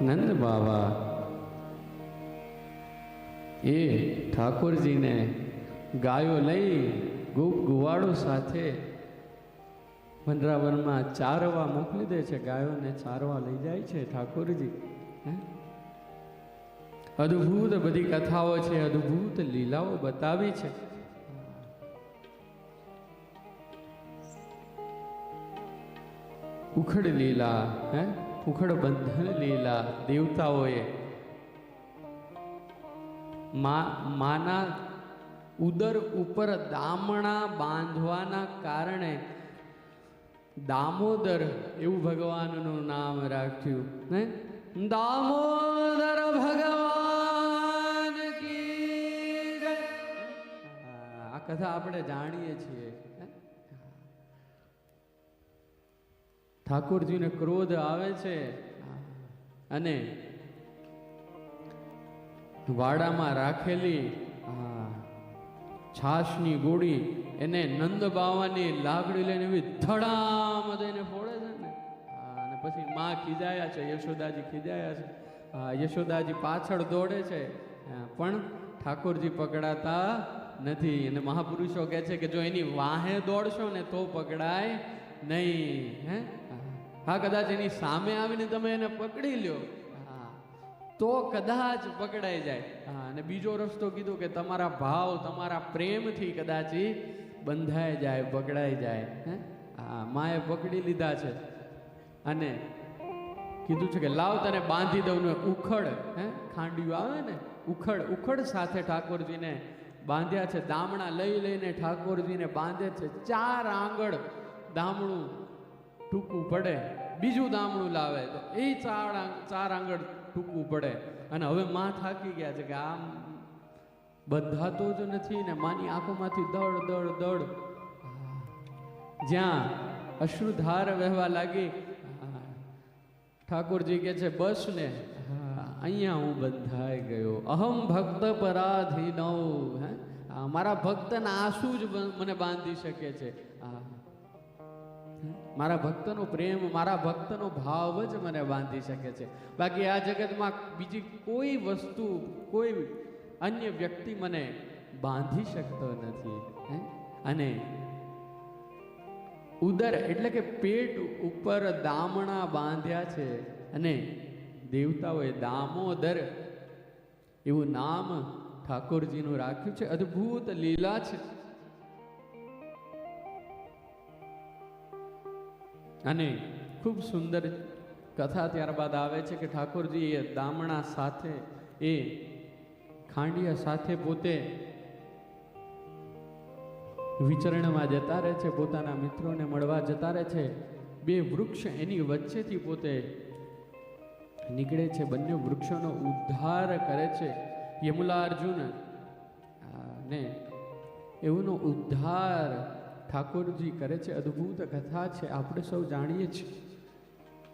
નંદ બાવા, એ ઠાકોરજીને ગાયો લઈ ગુપ ગુવાળો સાથે વનરાવનમાં ચારવા મોકલી દે છે. ગાયોને ચારવા લઈ જાય છે ઠાકોરજી. અદ્ભુત બધી કથાઓ છે, અદ્ભુત લીલાઓ બતાવી છે. ઉખડ લીલા, હે? ઉખડ બંધન લીલા દેવતાઓએ માના ઉદર ઉપર દામણા બાંધવાના કારણે દામોદર, એવું ભગવાનનું નામ રાખ્યું ને દામોદર ભગવાન આ કથા આપણે જાણીએ છીએ. ઠાકોરજીને ક્રોધ આવે છે અને વાડામાં રાખેલી છાશની ગોળી એને નંદ બાવાની લાકડી લઈને એવી ધડામ દઈને ફોડે છે ને. અને પછી માં ખીજાયા છે, યશોદાજી ખીજાયા છે. યશોદાજી પાછળ દોડે છે. પણ ઠાકોરજી પકડાતા નથી. અને મહાપુરુષો કહે છે કે જો એની વાહે દોડશો ને તો પકડાય નહીં, હે? હા, કદાચ એની સામે આવીને તમે એને પકડી લ્યો. હા, તો કદાચ પકડાઈ જાય. હા, અને બીજો રસ્તો કીધો કે તમારા ભાવ, તમારા પ્રેમથી કદાચ બંધાઈ જાય પકડાઈ જાય. હે? હા, માએ પકડી લીધા છે. અને કીધું છે કે લાવ તને બાંધી દઉં ને ઉખડ. હે? ખાંડિયું આવે ને? ઉખડ ઉખડ સાથે ઠાકોરજીને બાંધ્યા છે. દામણા લઈ લઈને ઠાકોરજીને બાંધે છે. ચાર આંગળ દામણું ટૂંકું પડે. બીજું દામણું લાવે તો એ ચાર ચાર આંગળ ટૂંકું પડે. અને હવે માં થાકી ગયા છે કે આમ બંધાતો જ નથી ને માની આંખોમાંથી દળ દળ દળ. જ્યાં અશ્રુધાર વહેવા લાગી. ઠાકોરજી કે છે, બસ ને, અહીંયા હું બંધાઈ ગયો. અહમ ભક્ત પરાધીનવ હે? મારા ભક્તના આંસુ જ મને બાંધી શકે છે. હા મારા ભક્તનો પ્રેમ, મારા ભક્તનો ભાવ જ મને બાંધી શકે છે. બાકી આ જગતમાં બીજી કોઈ વસ્તુ, કોઈ અન્ય વ્યક્તિ મને બાંધી શકતો નથી અને ઉદર એટલે કે પેટ ઉપર દામણા બાંધ્યા છે અને દેવતાઓએ દામોદર એવું નામ ઠાકોરજીનું રાખ્યું છે. અદ્ભુત લીલા છે. અને ખૂબ સુંદર કથા ત્યારબાદ આવે છે કે ઠાકોરજી એ દામણા સાથે, એ ખાંડિયા સાથે પોતે વિચરણમાં જતા રહે છે, પોતાના મિત્રોને મળવા જતા રહે છે. બે વૃક્ષ એની વચ્ચેથી પોતે નીકળે છે, બંને વૃક્ષોનો ઉદ્ધાર કરે છે. યમુલા અર્જુન ને એવોનો ઉદ્ધાર ઠાકોરજી કરે છે અદ્ભુત કથા છે આપણે સૌ જાણીએ છીએ.